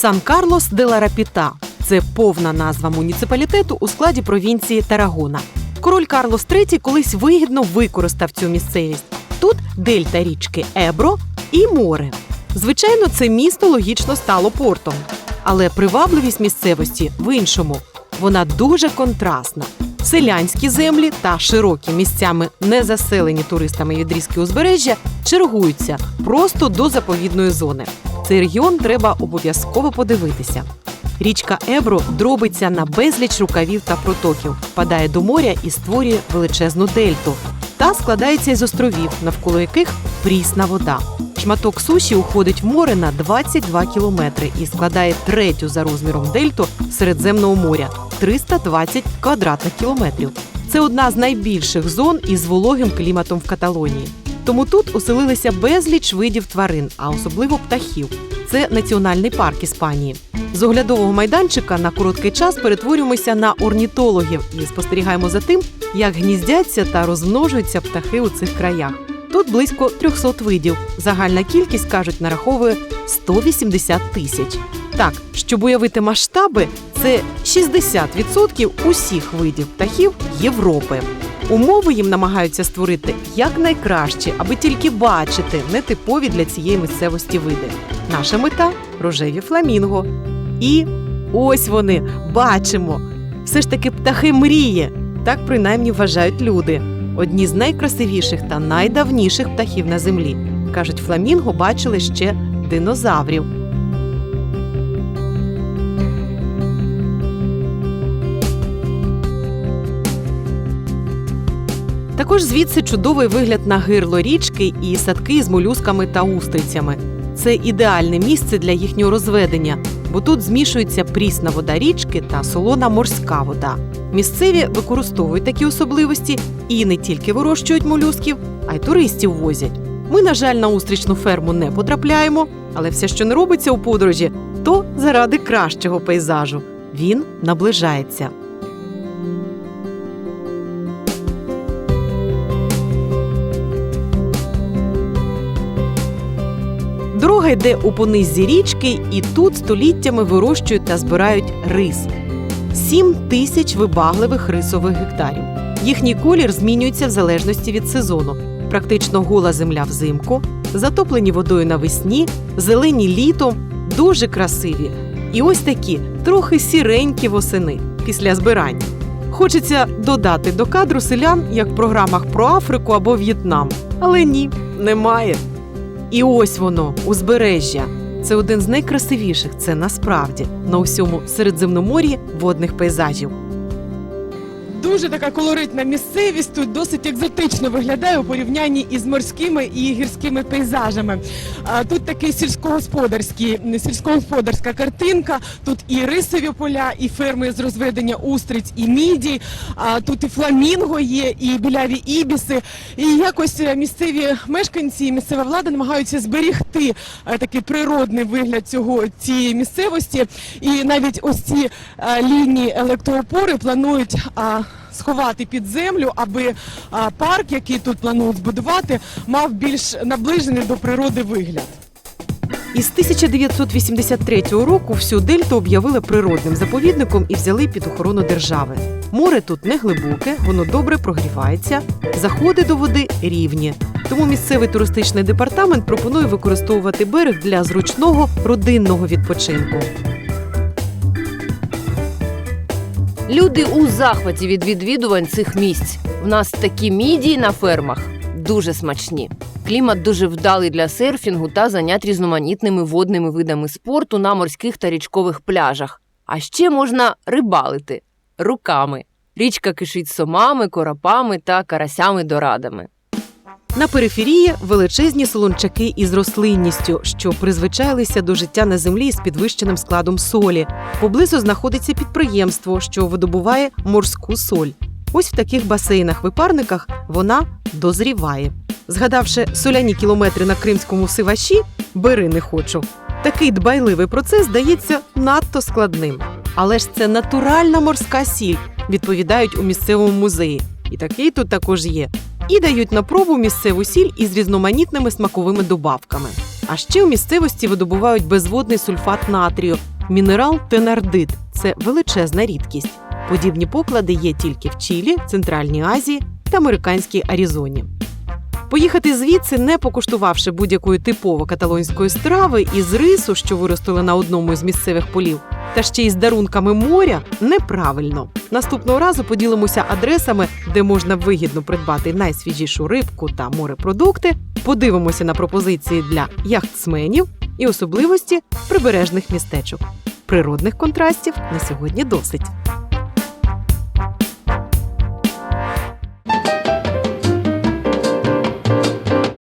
Сан Карлос де ла Рапіта. Це повна назва муніципалітету у складі провінції Тарагона. Король Карлос III колись вигідно використав цю місцевість. Тут дельта річки Ебро і море. Звичайно, це місто логічно стало портом. Але привабливість місцевості в іншому. Вона дуже контрастна. Селянські землі та широкі місцями незаселені туристами відрізки узбережжя чергуються просто до заповідної зони. Цей регіон треба обов'язково подивитися. Річка Ебро дробиться на безліч рукавів та протоків, впадає до моря і створює величезну дельту. Та складається із островів, навколо яких прісна вода. Шматок суші уходить в море на 22 кілометри і складає третю за розміром дельту Середземного моря 320 квадратних кілометрів. Це одна з найбільших зон із вологим кліматом в Каталонії. Тому тут оселилися безліч видів тварин, а особливо птахів. Це національний парк Іспанії. З оглядового майданчика на короткий час перетворюємося на орнітологів і спостерігаємо за тим, як гніздяться та розмножуються птахи у цих краях. Тут близько 300 видів. Загальна кількість кажуть нараховує 180 тисяч. Так, щоб уявити масштаби, це 60% усіх видів птахів Європи. Умови їм намагаються створити якнайкраще, аби тільки бачити нетипові для цієї місцевості види. Наша мета рожеві фламінго. І ось вони бачимо. Все ж таки птахи мрії. Так принаймні вважають люди. Одні з найкрасивіших та найдавніших птахів на землі. Кажуть, фламінго бачили ще динозаврів. Також звідси чудовий вигляд на гирло річки і садки з молюсками та устрицями. Це ідеальне місце для їхнього розведення, бо тут змішується прісна вода річки та солона морська вода. Місцеві використовують такі особливості і не тільки вирощують молюсків, а й туристів возять. Ми, на жаль, на устрічну ферму не потрапляємо, але все, що не робиться у подорожі, то заради кращого пейзажу. Він наближається. Дорога йде у понизі річки, і тут століттями вирощують та збирають рис. Сім тисяч вибагливих рисових гектарів. Їхній колір змінюється в залежності від сезону. Практично гола земля взимку, затоплені водою навесні, зелені літом, дуже красиві. І ось такі трохи сіренькі восени після збирання. Хочеться додати до кадру селян, як в програмах про Африку або В'єтнам. Але ні, немає. І ось воно, узбережжя. Це один з найкрасивіших, це насправді на усьому Середземномор'ї водних пейзажів. Дуже така колоритна місцевість тут досить екзотично виглядає у порівнянні із морськими і гірськими пейзажами. Тут такий сільськогосподарський, сільськогосподарська картинка. Тут і рисові поля, і ферми з розведення устриць і міді. А тут і фламінго є, і біляві ібіси. І якось місцеві мешканці, місцева влада намагаються зберігти такий природний вигляд цього цієї місцевості. І навіть ось ці лінії електроопори планують. Сховати під землю, аби парк, який тут планують збудувати, мав більш наближений до природи вигляд. Із 1983 року всю дельту об'явили природним заповідником і взяли під охорону держави. Море тут не глибоке, воно добре прогрівається, заходи до води рівні. Тому місцевий туристичний департамент пропонує використовувати берег для зручного родинного відпочинку. Люди у захваті від відвідувань цих місць. В нас такі мідії на фермах дуже смачні. Клімат дуже вдалий для серфінгу та занять різноманітними водними видами спорту на морських та річкових пляжах. А ще можна рибалити руками. Річка кишить сомами, коропами та карасями-дорадами. На периферії величезні солончаки із рослинністю, що призвичайлися до життя на землі з підвищеним складом солі. Поблизу знаходиться підприємство, що видобуває морську соль. Ось в таких басейнах-випарниках вона дозріває. Згадавши соляні кілометри на кримському сиваші, бери не хочу. Такий дбайливий процес здається надто складним. Але ж це натуральна морська сіль, відповідають у місцевому музеї. І такий тут також є і дають на пробу місцеву сіль із різноманітними смаковими добавками. А ще у місцевості видобувають безводний сульфат натрію, мінерал тенардит. Це величезна рідкість. Подібні поклади є тільки в Чилі, Центральній Азії та американській Аризоні. Поїхати звідси, не покуштувавши будь-якої типово каталонської страви із рису, що виростили на одному з місцевих полів, та ще й з дарунками моря, неправильно. Наступного разу поділимося адресами, де можна вигідно придбати найсвіжішу рибку та морепродукти. Подивимося на пропозиції для яхтсменів і особливості прибережних містечок. Природних контрастів на сьогодні досить.